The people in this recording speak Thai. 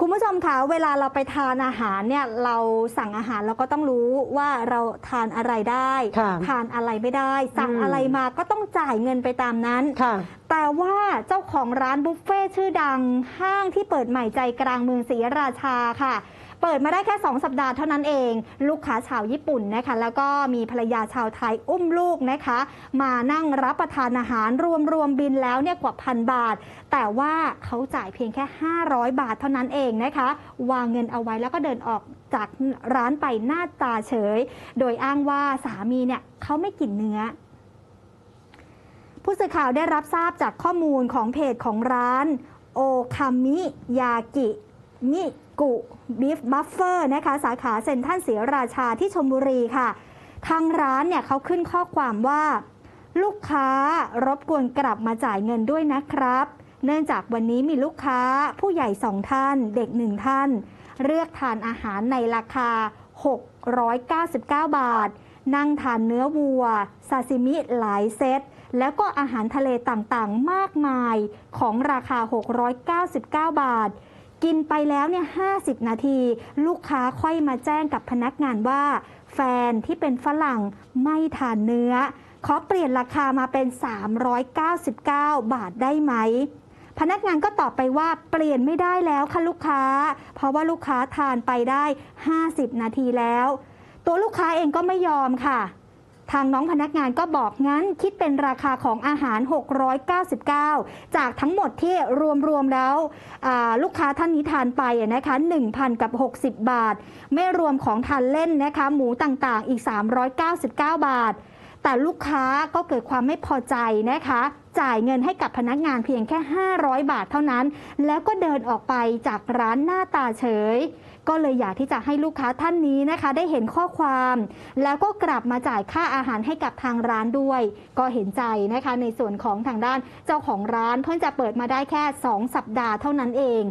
คุณผู้ชมคะเวลาเราไปทานอาหารเนี่ยเราสั่งอาหารเราก็ต้องรู้ว่าเราทานอะไรได้ ค่ะทานอะไรไม่ได้ สั่งอืม อะไรมาก็ต้องจ่ายเงินไปตามนั้น ค่ะ แต่ว่าเจ้าของร้านบุฟเฟ่ชื่อดังห้างที่เปิดใหม่ใจกลางเมืองศรีราชาค่ะ เปิดมาได้แค่ 2 สัปดาห์เท่านั้นเอง ลูกค้าชาวญี่ปุ่นนะคะ แล้วก็มีภรรยาชาวไทยอุ้มลูกนะคะ มานั่งรับประทานอาหารรวมรวมบินแล้วเนี่ยกว่าพันบาท แต่ว่าเขาจ่ายเพียงแค่ 500 บาทเท่านั้นเองนะคะ วางเงินเอาไว้แล้วก็เดินออกจากร้านไปหน้าตาเฉย โดยอ้างว่าสามีเนี่ยเขาไม่กินเนื้อผู้สื่อข่าวได้รับทราบจากข้อมูลของเพจของร้าน โอคามิยากินิ กุบีฟบัฟเฟอร์นะคะสาขาเซ็นทรัลศรีราชาที่ชลบุรีค่ะ ทางร้านเนี่ยเขาขึ้นข้อความว่า ลูกค้ารบกวนกลับมาจ่ายเงินด้วยนะครับ เนื่องจากวันนี้มีลูกค้าผู้ใหญ่สองท่าน เด็กหนึ่งท่าน เลือกทานอาหารในราคา 699 บาท นั่งทานเนื้อวัวซาซิมิหลายเซตแล้วก็อาหารทะเลต่างๆ มากมายของราคา 699 บาท กินไปแล้วเนี่ย50 นาที ลูกค้าค่อยมาแจ้งกับพนักงานว่า แฟนที่เป็นฝรั่งไม่ทานเนื้อ ขอเปลี่ยนราคามาเป็น 399 บาทได้ไหม พนักงานก็ตอบไปว่าเปลี่ยนไม่ได้แล้วค่ะลูกค้า เพราะว่าลูกค้าทานไปได้ 50 นาทีแล้ว ตัวลูกค้าเองก็ไม่ยอมค่ะ ทางน้องพนักงานก็บอกงั้นคิดเป็นราคาของอาหาร 699 จากทั้งหมดที่รวมๆแล้วลูกค้าท่านนี้ทานไปอะนะคะ1,000 กับ 60 บาท ไม่รวมของทานเล่นนะคะหมูต่างๆอีก 399 บาท แต่ลูกค้าก็เกิดความไม่พอใจนะคะ จ่ายเงินให้กับพนักงานเพียงแค่ 500 บาทเท่านั้น แล้วก็เดินออกไปจากร้านหน้าตาเฉย ก็เลยอยากที่จะให้ลูกค้าท่านนี้นะคะ ได้เห็นข้อความ แล้วก็กลับมาจ่ายค่าอาหารให้กับทางร้านด้วย ก็เห็นใจนะคะในส่วนของทางด้านเจ้าของร้านเพิ่งจะเปิดมาได้แค่ 2 สัปดาห์เท่านั้นเอง